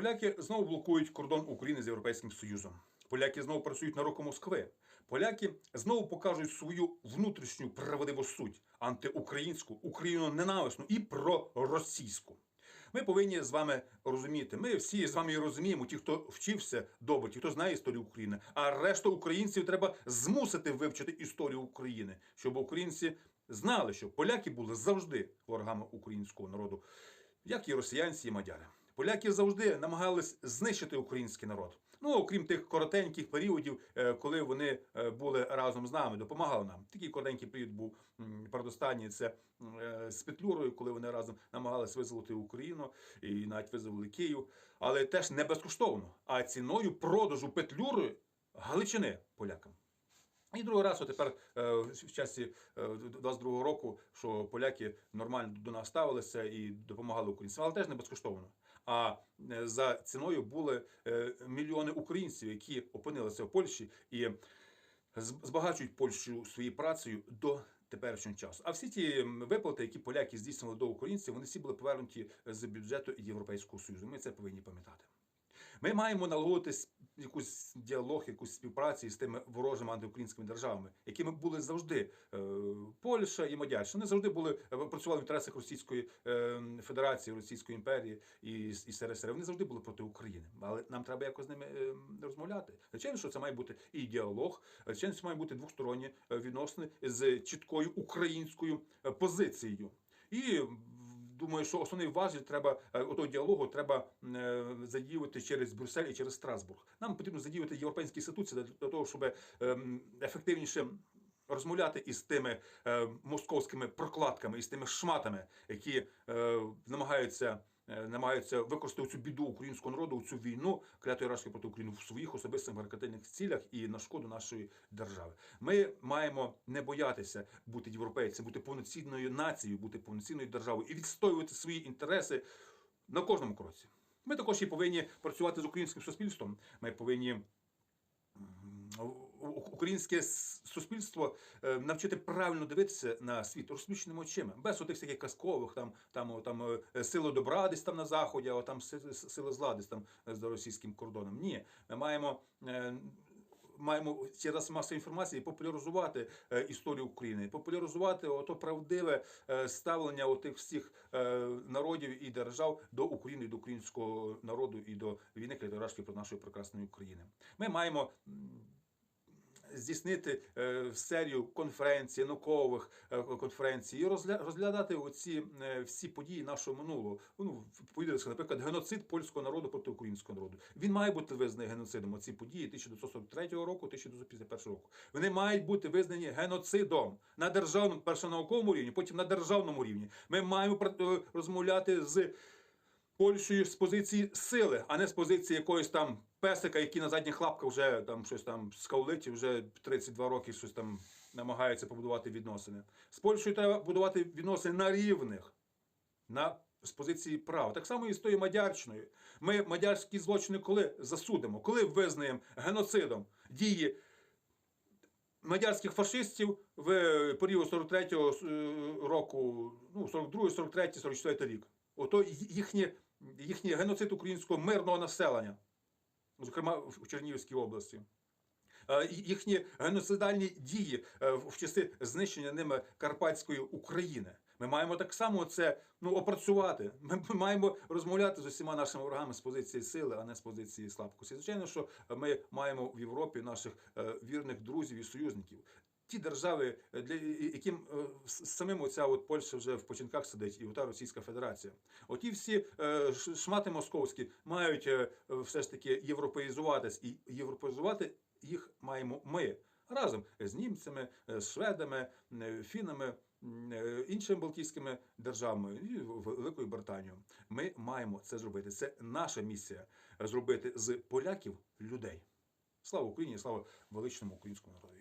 Поляки знову блокують кордон України з Європейським Союзом. Поляки знову працюють на руку Москви. Поляки знову покажуть свою внутрішню правдиву суть антиукраїнську, україноненависну і проросійську. Ми повинні з вами розуміти. Ми всі з вами розуміємо, ті, хто вчився добре, ті, хто знає історію України. А решту українців треба змусити вивчити історію України, щоб українці знали, що поляки були завжди ворогами українського народу, як і росіянці, і мадяри. Поляки завжди намагались знищити український народ. Ну окрім тих коротеньких періодів, е, коли вони е, були разом з нами, допомагали нам. Такий коротенький період був передостанній. Це е, з Петлюрою, коли вони разом намагались визволити Україну і навіть визволили Київ, але теж не безкоштовно, а ціною продажу Петлюри Галичини полякам. І другий раз, тепер е, в часі е, 22-го року, що поляки нормально до нас ставилися і допомагали українцям, але теж не безкоштовно. А е, за ціною були е, мільйони українців, які опинилися в Польщі і збагачують Польщу своєю працею до теперішнього часу. А всі ті виплати, які поляки здійснювали до українців, вони всі були повернуті з бюджету Європейського Союзу. Ми це повинні пам'ятати. Ми маємо налагодити с- якийсь діалог, якусь співпрацю з тими ворожими антиукраїнськими державами, якими були завжди е, Польща і Мадярщина. Вони завжди були е, працювали в інтересах Російської е, Федерації, Російської імперії і, СРСР. Вони завжди були проти України. Але нам треба якось з ними розмовляти. Звичайно, що це має бути і діалог, звичайно, це має бути двосторонні відносини з чіткою українською позицією. І думаю, що основний важіль треба е, діалогу треба е, задіювати через Брюссель і через Страсбург. Нам потрібно задіювати європейські інституції для того, щоб ем, ефективніше. Розмовляти із тими е, московськими прокладками, із тими шматами, які е, намагаються, е, намагаються використати цю біду українського народу, цю війну клятої рашки проти України в своїх особистих маркетинних цілях і на шкоду нашої держави. Ми маємо не боятися бути європейцями, бути повноцінною нацією, бути повноцінною державою і відстоювати свої інтереси на кожному кроці. Ми також і повинні працювати з українським суспільством. Ми повинні українське суспільство е, навчити правильно дивитися на світ розплющеними очима, без отих всяких казкових там, там, там е, сили добра десь там на заході, а там си- си- сили зла десь там е, за російським кордоном. Ні, ми маємо. Маємо через масу інформації популяризувати е, історію України, популяризувати ото правдиве е, ставлення отих всіх е, народів і держав до України, до українського народу і до війни кляторашки проти нашої прекрасної України. Ми маємо здійснити е, серію конференцій, наукових е, конференцій і розгля- розглядати оці е, всі події нашого минулого. Ну, подивитися, наприклад, геноцид польського народу проти українського народу. Він має бути визнаний геноцидом. Оці події 1943 року, 1951 року. Вони мають бути визнані геноцидом на державному, перше науковому рівні, потім на державному рівні. Ми маємо розмовляти з. Польщею з позиції сили, а не з позиції якогось там песика, який на задніх лапках вже там щось там скаулить, і вже 32 роки щось там намагається побудувати відносини. З Польщею треба будувати відносини на рівних, на з позиції права. Так само і з тою Мадярщиною. Ми мадярські злочини коли засудимо, коли визнаємо геноцидом дії мадярських фашистів в період 43-го е, року, ну, 42, 43, 44 рік. Ото їхнє, їхній геноцид українського мирного населення, зокрема в Чернігівській області. Е, Їхні геноцидальні дії е, в часи знищення ними Карпатської України. Ми маємо так само це ну, опрацювати. Ми ми маємо розмовляти з усіма нашими ворогами з позиції сили, а не з позиції слабкості. Звичайно, що ми маємо в Європі наших е, вірних друзів і союзників. Ті держави, е, для яким е, самим оця от Польща вже в починках сидить, і ота Російська Федерація. Оті всі е, шмати московські мають все ж таки європеїзуватись, і європеїзувати їх маємо ми разом з німцями, з шведами, фінами. Іншими Балтійськими державами і Великою Британією. Ми маємо це зробити. Це наша місія зробити з поляків людей. Слава Україні, слава величному українському народу.